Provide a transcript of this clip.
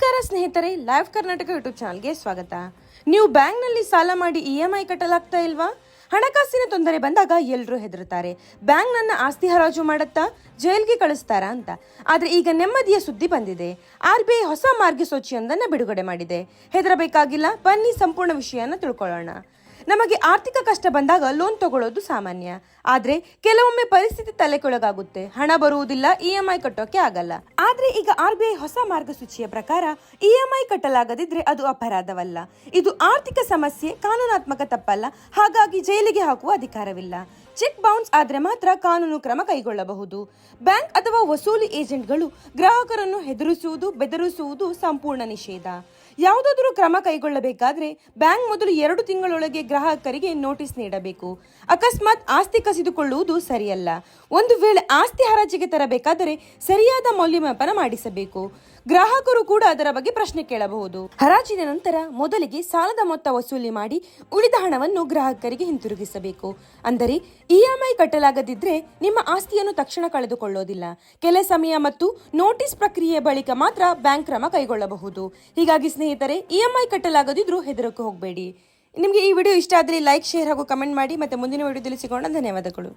ನಮಸ್ಕಾರ ಸ್ನೇಹಿತರೆ live Karnataka YouTube ಚಾನಲ್ಗೆ ಸ್ವಾಗತ. ನೀವು ಬ್ಯಾಂಕ್ನಲ್ಲಿ ಸಾಲ ಮಾಡಿ ಇ ಎಂ ಐ ಕಟ್ಟಲಾಗ್ತಾ ಇಲ್ವಾ? ಹಣಕಾಸಿನ ತೊಂದರೆ ಬಂದಾಗ ಎಲ್ಲರೂ ಹೆದರುತ್ತಾರೆ. ಬ್ಯಾಂಕ್ ನನ್ನ ಆಸ್ತಿ ಹರಾಜು ಮಾಡುತ್ತಾ? ಜೈಲ್ಗೆ ಕಳಿಸ್ತಾರಾ ಅಂತ. ಆದರೆ ಈಗ ನೆಮ್ಮದಿಯ ಸುದ್ದಿ ಬಂದಿದೆ. ಆರ್ ಬಿ ಐ ಹೊಸ ಮಾರ್ಗಸೂಚಿಯೊಂದನ್ನು ಬಿಡುಗಡೆ ಮಾಡಿದೆ. ಹೆದರಬೇಕಾಗಿಲ್ಲ, ಬನ್ನಿ ಸಂಪೂರ್ಣ ವಿಷಯನ ತಿಳ್ಕೊಳ್ಳೋಣ. ನಮಗೆ ಆರ್ಥಿಕ ಕಷ್ಟ ಬಂದಾಗ ಲೋನ್ ತಗೊಳ್ಳೋದು ಸಾಮಾನ್ಯ. ಆದ್ರೆ ಕೆಲವೊಮ್ಮೆ ಪರಿಸ್ಥಿತಿ ತಲೆಕೊಳಗಾಗುತ್ತೆ. ಹಣ ಬರುವುದಿಲ್ಲ ಇ ಎಂ ಐ ಕಟ್ಟೋಕೆ ಆಗಲ್ಲ. ಆದ್ರೆ ಈಗ ಆರ್ ಬಿ ಹೊಸ ಮಾರ್ಗಸೂಚಿಯ ಪ್ರಕಾರ ಇ ಎಂ ಐ ಕಟ್ಟಲಾಗದಿದ್ರೆ ಅದು ಅಪರಾಧವಲ್ಲ. ಇದು ಆರ್ಥಿಕ ಸಮಸ್ಯೆ, ಕಾನೂನಾತ್ಮಕ ತಪ್ಪಲ್ಲ. ಹಾಗಾಗಿ ಜೈಲಿಗೆ ಹಾಕುವ ಅಧಿಕಾರವಿಲ್ಲ. ಚೆಕ್ ಬೌನ್ಸ್ ಆದ್ರೆ ಮಾತ್ರ ಕಾನೂನು ಕ್ರಮ ಕೈಗೊಳ್ಳಬಹುದು. ಬ್ಯಾಂಕ್ ಅಥವಾ ವಸೂಲಿ ಏಜೆಂಟ್ಗಳು ಗ್ರಾಹಕರನ್ನು ಹೆದರಿಸುವುದು, ಬೆದರಿಸುವುದು ಸಂಪೂರ್ಣ ನಿಷೇಧ. ಯಾವುದಾದರೂ ಕ್ರಮ ಕೈಗೊಳ್ಳಬೇಕಾದ್ರೆ ಬ್ಯಾಂಕ್ ಮೊದಲು ಎರಡು ತಿಂಗಳೊಳಗೆ ಗ್ರಾಹಕರಿಗೆ ನೋಟಿಸ್ ನೀಡಬೇಕು. ಅಕಸ್ಮಾತ್ ಆಸ್ತಿ ಕಸಿದುಕೊಳ್ಳುವುದು ಸರಿಯಲ್ಲ. ಒಂದು ವೇಳೆ ಆಸ್ತಿ ಹರಾಜಿಗೆ ತರಬೇಕಾದರೆ ಸರಿಯಾದ ಮೌಲ್ಯಮಾಪನ ಮಾಡಿಸಬೇಕು. ಗ್ರಾಹಕರು ಕೂಡ ಅದರ ಬಗ್ಗೆ ಪ್ರಶ್ನೆ ಕೇಳಬಹುದು. ಹರಾಜಿನ ನಂತರ ಮೊದಲಿಗೆ ಸಾಲದ ಮೊತ್ತ ವಸೂಲಿ ಮಾಡಿ ಉಳಿದ ಹಣವನ್ನು ಗ್ರಾಹಕರಿಗೆ ಹಿಂತಿರುಗಿಸಬೇಕು. ಅಂದರೆ ಇಎಂಐ ಕಟ್ಟಲಾಗದಿದ್ರೆ ನಿಮ್ಮ ಆಸ್ತಿಯನ್ನು ತಕ್ಷಣ ಕಳೆದುಕೊಳ್ಳೋದಿಲ್ಲ. ಕೆಲ ಸಮಯ ಮತ್ತು ನೋಟಿಸ್ ಪ್ರಕ್ರಿಯೆ ಬಳಿಕ ಮಾತ್ರ ಬ್ಯಾಂಕ್ ಕ್ರಮ ಕೈಗೊಳ್ಳಬಹುದು. ಹೀಗಾಗಿ ಸ್ನೇಹಿತರೆ ಇಎಂಐ ಕಟ್ಟಲಾಗದಿದ್ರೂ ಹೆದರಕ್ಕೆ ಹೋಗಬೇಡಿ. ನಿಮಗೆ ಈ ವಿಡಿಯೋ ಇಷ್ಟ ಆದರೆ ಲೈಕ್ ಶೇರ್ ಹಾಗೂ ಕಮೆಂಟ್ ಮಾಡಿ ಮತ್ತು ಮುಂದಿನ ವಿಡಿಯೋದಲ್ಲಿ ಸಿಗೋಣ. ಧನ್ಯವಾದಗಳು.